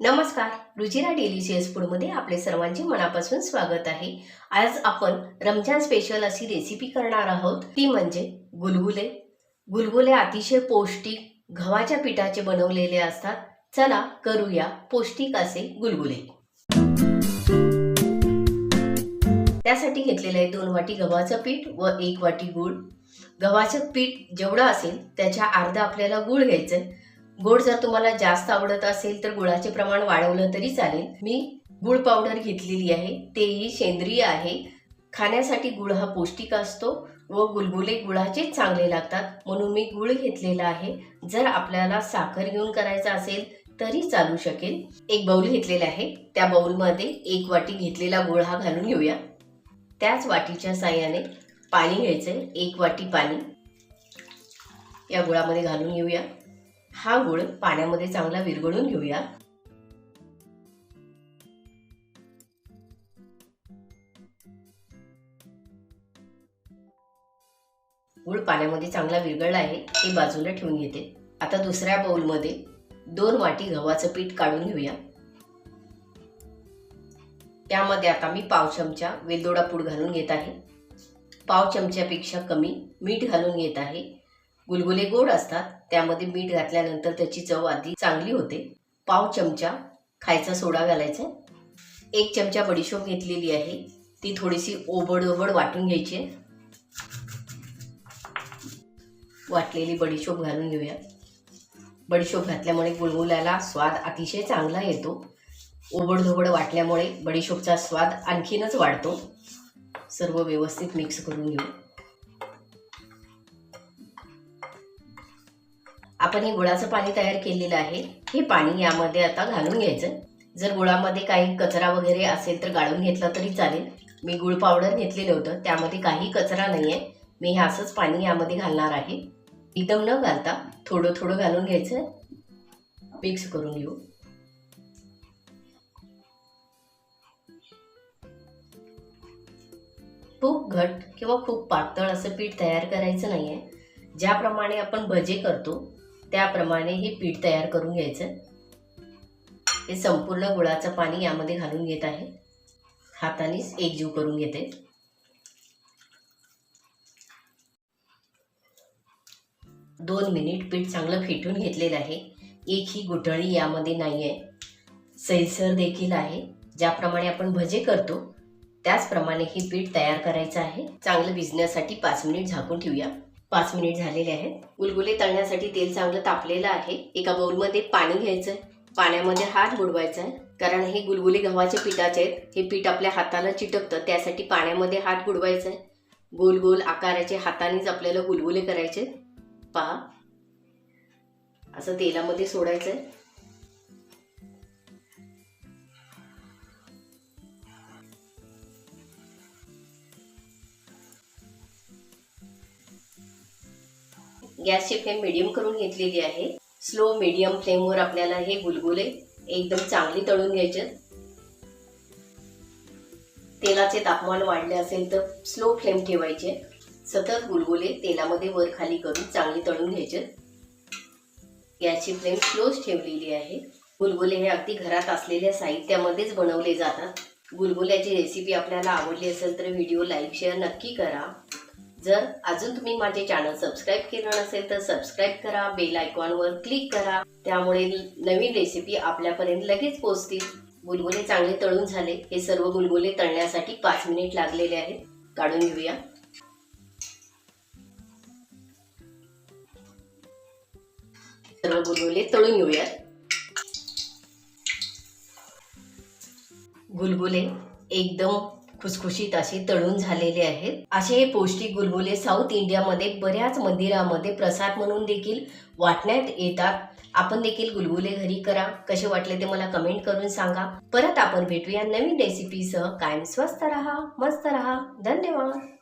नमस्कार. रुचिरा डेलिशियस फूडमध्ये आपले सर्वांचे मनापासून स्वागत आहे. आज आपण रमजान स्पेशल अशी रेसिपी करणार आहोत. ती म्हणजे गुलगुले. गुलगुले अतिशय पौष्टिक गव्हाच्या पिठाचे बनवलेले असतात. चला करूया पौष्टिक असे गुलगुले. त्यासाठी घेतलेले आहे दोन वाटी गव्हाचं पीठ व एक वाटी गूळ. गव्हाचं पीठ जेवढं असेल त्याच्या अर्धा आपल्याला गूळ घ्यायचं आहे गोड जर तुम्हाला जास्त आवडत असेल तर गुळाचे प्रमाण वाढवलं तरी चालेल. मी गुळ पावडर घेतलेली आहे. तेही सेंद्रिय आहे. खाण्यासाठी गुळ हा पौष्टिक असतो व गुलगुले गुळाचेच चांगले लागतात. म्हणून मी गुळ घेतलेला आहे. जर आपल्याला साखर घेऊन करायचा असेल तरी चालू शकेल. एक बाऊल घेतलेला आहे. त्या बाऊलमध्ये एक वाटी घेतलेला गुळ हा घालून घेऊया. त्याच वाटीच्या साह्याने पाणी घ्यायचं एक वाटी पाणी या गुळामध्ये घालून घेऊया. हा गुळ पाण्यामध्ये चांगला विरघळून घेऊया. गुळ पाण्यामध्ये चांगला विरघळला आहे ते बाजूला ठेवून घेते. आता दुसऱ्या बाउलमध्ये दोन वाटी गव्हाचं पीठ काढून घेऊया. त्यामध्ये आता मी पाव चमचा वेलदोडा पूड घालून घेत आहे. पाव चमच्यापेक्षा कमी मीठ घालून घेत आहे. गुलगुले गोड असतात त्यामध्ये मीठ घातल्यानंतर त्याची चव आधी चांगली होते. पाव चमचा खायचा सोडा घालायचा. एक चमचा बडीशोप घेतलेली आहे. ती थोडीशी ओबड ओबड वाटून घ्यायची आहे. वाटलेली बडीशोप घालून घेऊया. बडीशोप घातल्यामुळे गुलगुल्याला स्वाद अतिशय चांगला येतो. ओबड धोबड वाटल्यामुळे बडीशोपचा स्वाद आणखीनच वाढतो. सर्व व्यवस्थित मिक्स करून घेऊ. आपण हे गुळाचं पाणी तयार केलेलं आहे. हे पाणी यामध्ये आता घालून घ्यायचं. जर गुळामध्ये काही कचरा वगैरे असेल तर गाळून घेतला तरी चालेल. मी गुळ पावडर घेतलेलं होतं. त्यामध्ये काही कचरा नाही आहे मी हे असंच पाणी यामध्ये घालणार आहे. एकदम न घालता थोडं थोडं घालून घ्यायचं. मिक्स करून घेऊ. खूप घट किंवा खूप पातळ असं पीठ तयार करायचं नाही आहे ज्याप्रमाणे आपण भजे करतो त्याप्रमाणे हे पीठ तयार करून घ्यायचं. हे संपूर्ण गुळाचं पाणी यामध्ये घालून घेत आहे. हातानेच एकजीव करून घेते. दोन मिनिट पीठ चांगलं फेटून घेतलेलं आहे. एक ही गुठळी यामध्ये नाही आहे. सैलसर देखील आहे. ज्याप्रमाणे आपण भजे करतो त्याचप्रमाणे हे पीठ तयार करायचं आहे. चांगलं भिजण्यासाठी पाच मिनिट झाकून ठेवूया. पाच मिनिट झालेले आहेत. गुलगुले तळण्यासाठी तेल चांगलं तापलेलं आहे. एका बाउलमध्ये पाणी घ्यायचं पाण्यामध्ये हात बुडवायचा आहे कारण हे गुलगुले गव्हाच्या पिठाचे आहेत. हे पीठ आपल्या हाताला चिटकतं. त्यासाठी पाण्यामध्ये हात बुडवायचा आहे गोल गोल आकाराचे हातानेच आपल्याला गुलगुले करायचे. पहा. असं तेलामध्ये सोडायचं आहे गॅसची फ्लेम मिडियम करून घेतलेली आहे. स्लो मिडियम फ्लेमवर आपल्याला हे गुलगुले एकदम चांगली तळून घ्यायचे. तेलाचे तापमान वाढले असेल तर स्लो फ्लेम ठेवायचे. सतत गुलगुले तेलामध्ये वर खाली करून चांगली तळून घ्यायचे. गॅसची फ्लेम स्लोच ठेवलेली आहे. गुलगुले हे अगदी घरात असलेल्या साहित्यामध्येच बनवले जातात. गुलगुल्याची रेसिपी आपल्याला आवडली असेल तर व्हिडिओ लाईक शेअर नक्की करा. जर अजून तुम्ही माझे चॅनल सबस्क्राईब केलं नसेल तर सबस्क्राईब करा बेल आयकॉनवर क्लिक करा. त्यामुळे नवीन रेसिपी आपल्यापर्यंत लगेच पोहोचतील. गुलगुले चांगले तळून झाले. हे सर्व गुलगुले तळण्यासाठी पाच मिनिट लागलेले आहेत. काढून घेऊया. सर्व गुलगुले तळून घेऊया गुलगुले एकदम खुसखुशीत असे तळून झालेले आहेत. असे हे पौष्टिक गुलगुले साऊथ इंडियामध्ये बऱ्याच मंदिरामध्ये प्रसाद म्हणून देखील वाटण्यात येतात. आपण देखील गुलगुले घरी करा. कसे वाटले ते मला कमेंट करून सांगा. परत आपण भेटूया नवीन रेसिपीसह कायम स्वस्त रहा मस्त रहा. धन्यवाद.